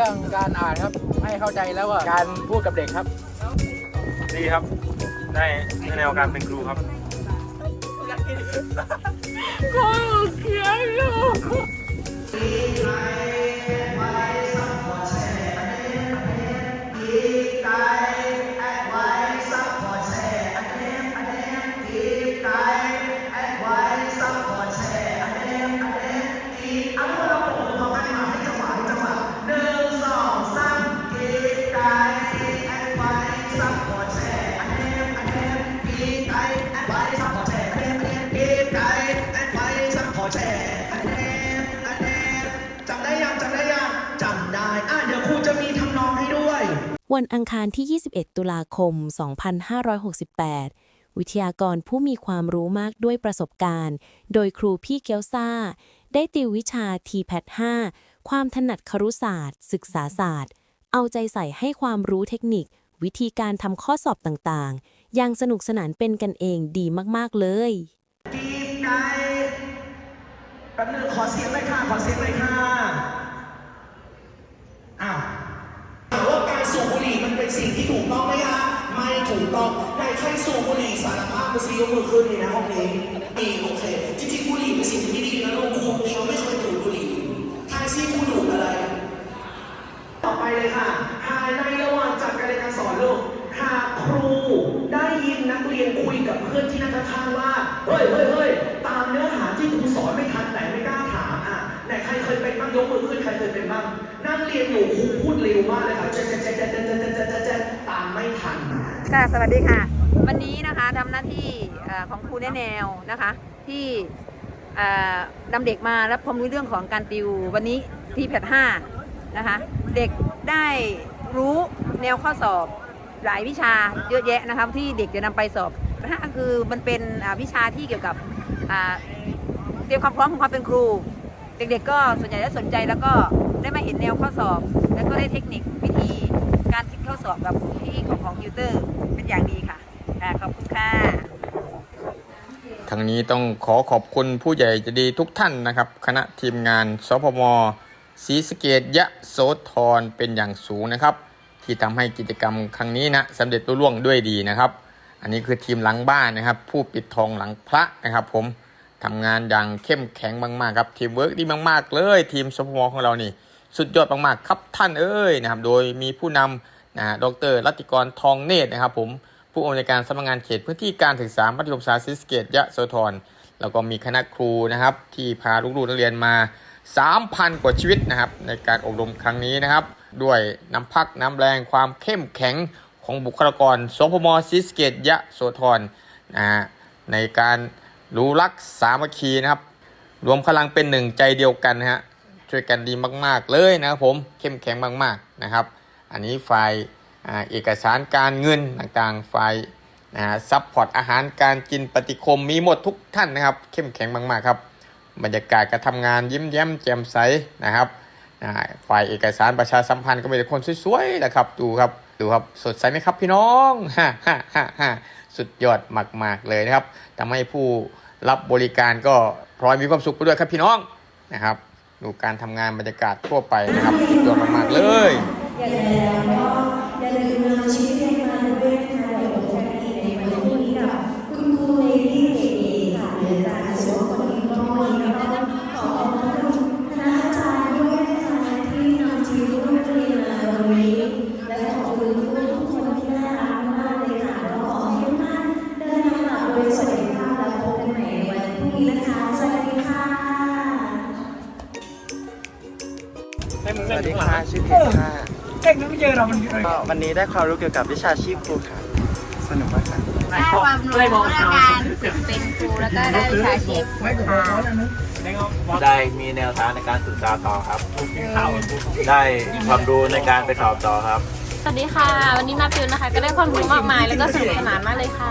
รื่องการอ่านครับ ให้เข้าใจแล้วก็การพูดกับเด็กครับ ดีครับ ได้ในแนวการเป็นครูครับจ วันอังคารที่ 21 ตุลาคม 2568 วิทยากรผู้มีความรู้มากด้วยประสบการณ์ โดยครูพี่เกียวซาได้ติววิชา TPAT 5ความถนัดครุศาสตร์ ศึกษาศาสตร์ เอาใจใส่ให้ความรู้เทคนิค วิธีการทำข้อสอบต่างๆ อย่างสนุกสนานเป็นกันเองดีมากๆเลยกีบไก่แป๊บนึงขอเสียงเลยค่ะ ขอเสียงเลยค่ะ อ้าวถามว่าการสูบบุหรี่มันเป็นสิ่งที่ถูกต้องไหมคะไม่ถูก ต้องในใครสูบบุหรี่สารภาพมาซิยกมือขึ้นเลยนะห้องนี้ดีโอเค จริงๆบุหรี่เป็นสิ่งที่ดีนะลูกครูเดียวไม่เคยดูดบุหรี่ทางซี่ครูดูดอะไร ต่อไปเลยค่ะหากในระหว่างจัดการเรียนการสอนลูกหากครูได้ยินนักเรียนคุยกับเพื่อนที่นั่งข้างว่า เฮ้ยเฮ้ยเฮ้ยตามเนื้อหาที่ครูสอนไม่ทันแต่ไม่กล้าถามอะไหนใครเคยเป็นบ้างยกมือขึ้นใครเคยเป็นบ้างนั่งเรียนอยู่ครูพูดเร็วมากเลยค่ะเจ๊เจ๊เจ๊เจ๊เจ๊ ค่ะ สวัสดีค่ะ วันนี้นะคะทำหน้าที่ของครูแนแนวนะคะ ที่นำเด็กมารับความรู้เรื่องของการติววันนี้ที่แพทห้านะคะ เด็กได้รู้แนวข้อสอบหลายวิชาเยอะแยะนะคะที่เด็กจะนำไปสอบนะะคือมันเป็นวิชาที่เกี่ยวกับเตรียมความพร้อมของความเป็นครู เด็กๆก็ส่วนใหญ่จะสนใจแล้วก็ได้มาเห็นแนวข้อสอบ แล้วก็ได้เทคนิควิธี การคิดข้อสอบกับพี่ของของติวเตอร์ เป็นอย่างดีค่ะอ่าขอบคุณค่ะทั้งนี้ต้องขอขอบคุณผู้ใหญ่จะดีทุกท่านนะครับ คณะทีมงานสพมศรีสะเกดยะโสธรเป็นอย่างสูงนะครับ ที่ทำให้กิจกรรมครั้งนี้นะสำเร็จรุ่ร่วงด้วยดีนะครับ อันนี้คือทีมหลังบ้านนะครับ ผู้ปิดทองหลังพระนะครับ ผมทำงานอย่างเข้มแข็งมากๆครับทีมเวิร์กดีมาก ๆ เลย ทีมสพมของเรานี่ สุดยอดมากๆครับท่านเอ้ยนะครับ โดยมีผู้นำนะดรรัติกรทองเนตรนะครับผมผู้อำนวยการสำนักงานเขตพื้นที่การศึกษามัธยมศึกษาศรีสเกตยะโสธรแล้วก็มีคณะครูนะครับ ที่พาลูกๆนักเรียนมา 3,000 กว่าชีวิตนะครับ ในการอบรมครั้งนี้นะครับ ด้วยน้ำพักน้ำแรงความเข้มแข็งของบุคลากรสพมศรีสเกตยะโสธรนะฮะในการรู้รักสามัคคีนะครับ รวมพลังเป็นหนึ่งใจเดียวกันนะฮะ ช่วยกันดีมาก ๆ เลยนะครับผมเข้มแข็งมากๆนะครับ อันนี้ฝ่ายอ่าเอกสารการเงินต่างๆฝ่ายนะซัพพอร์ตอาหารการกินปฏิคมมีหมดทุกท่านนะครับ เข้มแข็งมากๆครับ บรรยากาศการทำงานยิ้มแย้มแจ่มใสนะครับอ่าฝ่ายเอกสารประชาสัมพันธ์ก็มีแต่คนสวยๆนะครับ ดูครับ ดูครับ สดใสไหมครับพี่น้องฮ่าฮ่าฮ่าฮ่าสุดยอดมาก ๆ เลยนะครับทำให้ผู้รับบริการก็พลอยมีความสุขไปด้วยครับพี่น้องนะครับ ดูการทำงานบรรยากาศทั่วไปนะครับสุดยอดมากๆเลย วัสดีค่ะชื่อเพชรค่ะก็วันนี้ได้ความรู้เกี่ยวกับวิชาชีพครูค่ะ สนุกมากค่ะได้ความรู้เรื่องการเป็นครูแล้วก็ได้วิชาชีพค่ะได้มีแนวทางในการศึกษาต่อครับ ได้ความรู้ในการไปสอบต่อครับ สวัสดีค่ะ วันนี้มาฟิวนะคะ ก็ได้ความรู้มากมายแล้วก็สนุกสนานมากเลยค่ะ